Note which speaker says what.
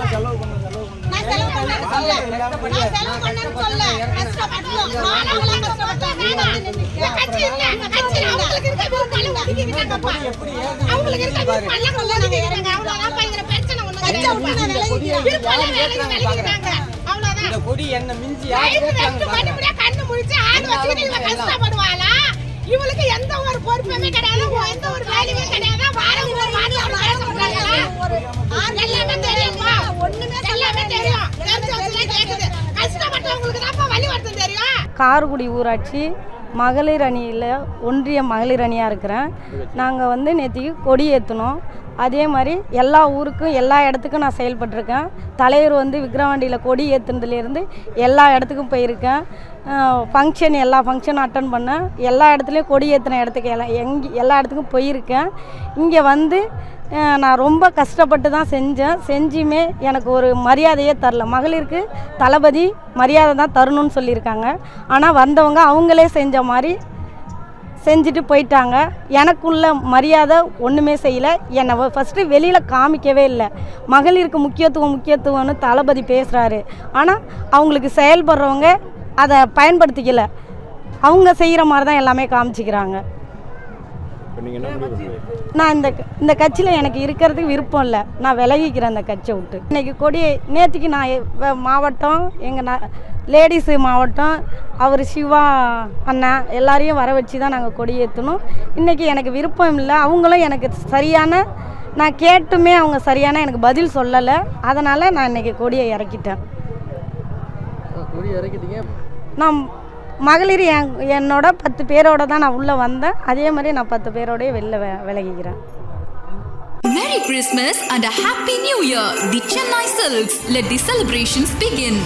Speaker 1: நான் செலவு பண்ணேன்னு சொல்ல. நான் செலவு பண்ணேன்னு. கஷ்டப்பட்டோம். நானும் கட்சி இல்ல. கட்சி அவங்களுக்கு இருக்க ஒதுக்கிக்கிட்டாங்கப்பா. அவங்களுக்கு இருக்க பிரச்சனை. விருப்பம் வேலைக்கு
Speaker 2: கொடி என்ன மிஞ்சி
Speaker 1: கண்ணு ஆடு வச்சுக்கிட்டு கஷ்டப்படுவாளா? இவளுக்கு எந்த ஒரு பொறுப்புமே கிடையாது. எந்த ஒரு
Speaker 3: காரக்குடி ஊராட்சி மகளிர் அணியில் ஒன்றிய மகளிர் அணியாக இருக்கிறேன். நாங்கள் வந்து நேற்றுக்கு கொடி ஏற்றினோம் அதே மாதிரி எல்லா ஊருக்கும் எல்லா இடத்துக்கும் நான் செயல்பட்டிருக்கேன். தலைவர் வந்து விக்ரவாண்டியில் கொடி ஏற்றுனதுலேருந்து எல்லா இடத்துக்கும் போயிருக்கேன். ஃபங்க்ஷன் எல்லா ஃபங்க்ஷனும் அட்டன் பண்ணேன். எல்லா இடத்துலையும் கொடி ஏற்றின இடத்துக்கு எல்லாம் எங்கே எல்லா இடத்துக்கும் போயிருக்கேன். இங்கே வந்து நான் ரொம்ப கஷ்டப்பட்டு தான் செஞ்சேன். செஞ்சுமே எனக்கு ஒரு மரியாதையே தரல. மகளிருக்கு தளபதி மரியாதை தான் தரணும்னு சொல்லியிருக்காங்க. ஆனால் வந்தவங்க அவங்களே செஞ்ச மாதிரி செஞ்சுட்டு போயிட்டாங்க. எனக்குள்ள மரியாதை ஒன்றுமே செய்யலை. என்னை ஃபஸ்ட்டு வெளியில் காமிக்கவே இல்லை. மகளிருக்கு முக்கியத்துவம் முக்கியத்துவம்னு தளபதி பேசுகிறாரு ஆனால் அவங்களுக்கு செயல்படுறவங்க அதை பயன்படுத்திக்கல. அவங்க செய்கிற மாதிரி தான் எல்லாமே காமிச்சிக்கிறாங்க. நான் இந்த இந்த கட்சியில் எனக்கு இருக்கிறதுக்கு விருப்பம் இல்லை. நான் விலகிக்கிறேன் அந்த கட்சியை விட்டு. இன்னைக்கு கொடி நேற்றுக்கு நான் எ- வ- மாவட்டம் எங்கள் ந லேடிஸு மாவட்டம் அவர் சிவா அண்ணா எல்லாரையும் வர வச்சு தான் நாங்கள் கொடி ஏற்றணும் இன்றைக்கி எனக்கு விருப்பம் இல்லை. அவங்களும் எனக்கு சரியான நான் கேட்டுமே அவங்க சரியான எனக்கு பதில் சொல்லலை. அதனால் நான் இன்றைக்கி கொடியை இறக்கிட்டேன்.
Speaker 2: கொடி இறக்கிட்டீங்க.
Speaker 3: நான் மகளிர் என் என்னோட பத்து பேரோட தான் நான் உள்ளே வந்தேன் அதே மாதிரி நான் பத்து பேரோடய வெளில வெ- விலகிக்கிறேன்
Speaker 4: Merry Christmas and a Happy New Year, the Chennai Silks. Let the celebrations begin.